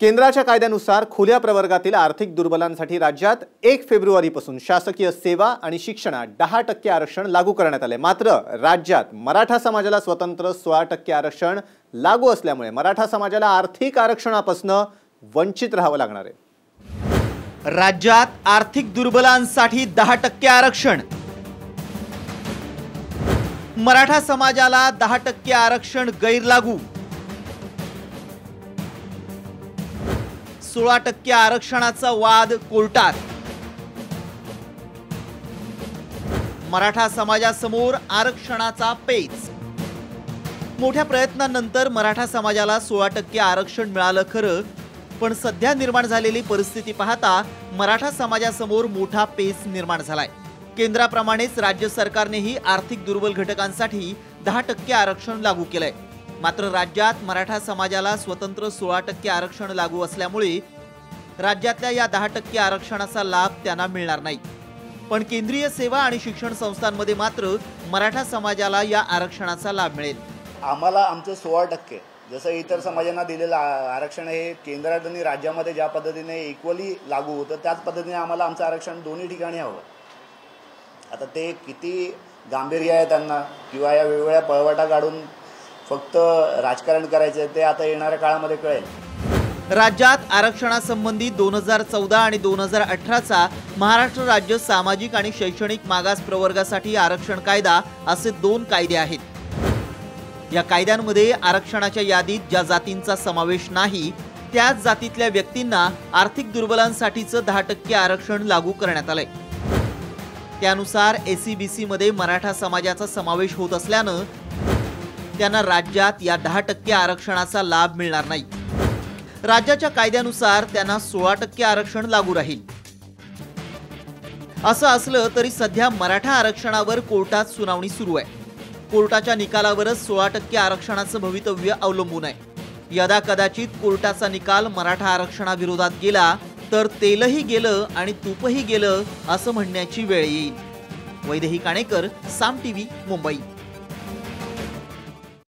केंद्राच्या कायद्यानुसार खुल्या प्रवर्गातील आर्थिक दुर्बलांसाठी राज्यात एक फेब्रुवारीपासून शासकीय सेवा आणि शिक्षणात दहा टक्के आरक्षण लागू करण्यात आले. मात्र राज्यात मराठा समाजाला स्वतंत्र सोळा टक्के आरक्षण लागू असल्यामुळे मराठा समाजाला आर्थिक आरक्षणापासून वंचित राहावं लागणार आहे. राज्यात आर्थिक दुर्बलांसाठी दहा टक्के आरक्षण. मराठा समाजाला दहा टक्के आरक्षण गैरलागू. सोळा टक्के आरक्षणाचा वाद कोर्टात. मराठा समाजासमोर आरक्षणाचा पेच. मोठ्या प्रयत्नांनंतर मराठा समाजाला सोळा टक्के आरक्षण मिळालं खरं पण सध्या निर्माण झालेली परिस्थिती पाहता मराठा समाजासमोर मोठा पेच निर्माण झालाय. केंद्राप्रमाणेच राज्य सरकारनेही आर्थिक दुर्बल घटकांसाठी दहा टक्के आरक्षण लागू केलंय. मात्र राज्यात मराठा समाजाला स्वतंत्र सोळा टक्के आरक्षण लागू असल्यामुळे राज्यातल्या या दहा टक्के आरक्षणाचा लाभ त्यांना मिळणार नाही. पण केंद्रीय सेवा आणि शिक्षण संस्थांमध्ये मात्र मराठा समाजाला या आरक्षणाचा लाभ मिळेल. आम्हाला आमचं सोळा टक्के जसं इतर समाजांना दिलेलं आरक्षण हे केंद्रात आणि राज्यामध्ये ज्या पद्धतीने इक्वली लागू होतं त्याच पद्धतीने आम्हाला आमचं आरक्षण दोन्ही ठिकाणी हवं. आता ते किती गांभीर्य आहे त्यांना किंवा या वेगवेगळ्या पळवाटा काढून फक्त राजकारण करायचं ते आता येणाऱ्या काळामध्ये कळेल. राज्यात आरक्षणासंबंधी दोन हजार चौदा आणि दोन हजार अठराचा महाराष्ट्र राज्य सामाजिक आणि शैक्षणिक मागास प्रवर्गासाठी आरक्षण कायदा असे दोन कायदे आहेत. या कायद्यांमध्ये आरक्षणाच्या यादीत ज्या जातींचा समावेश नाही त्याच जातीतल्या व्यक्तींना आर्थिक दुर्बलांसाठीचं दहा टक्के आरक्षण लागू करण्यात आलंय. त्यानुसार एसीबीसीमध्ये मराठा समाजाचा समावेश होत असल्यानं त्यांना राज्यात या दहा टक्के आरक्षणाचा लाभ मिळणार नाही. राज्याच्या कायद्यानुसार त्यांना सोळा टक्के आरक्षण लागू राहील. असं असलं तरी सध्या मराठा आरक्षणावर कोर्टात सुनावणी सुरू आहे. कोर्टाच्या निकालावरच सोळा टक्के आरक्षणाचं भवितव्य अवलंबून आहे. यदा कदाचित कोर्टाचा निकाल मराठा आरक्षणाविरोधात गेला तर तेलही गेलं आणि तूपही गेलं असं म्हणण्याची वेळ येईल. वैदेही काणेकर साम टीव्ही मुंबई.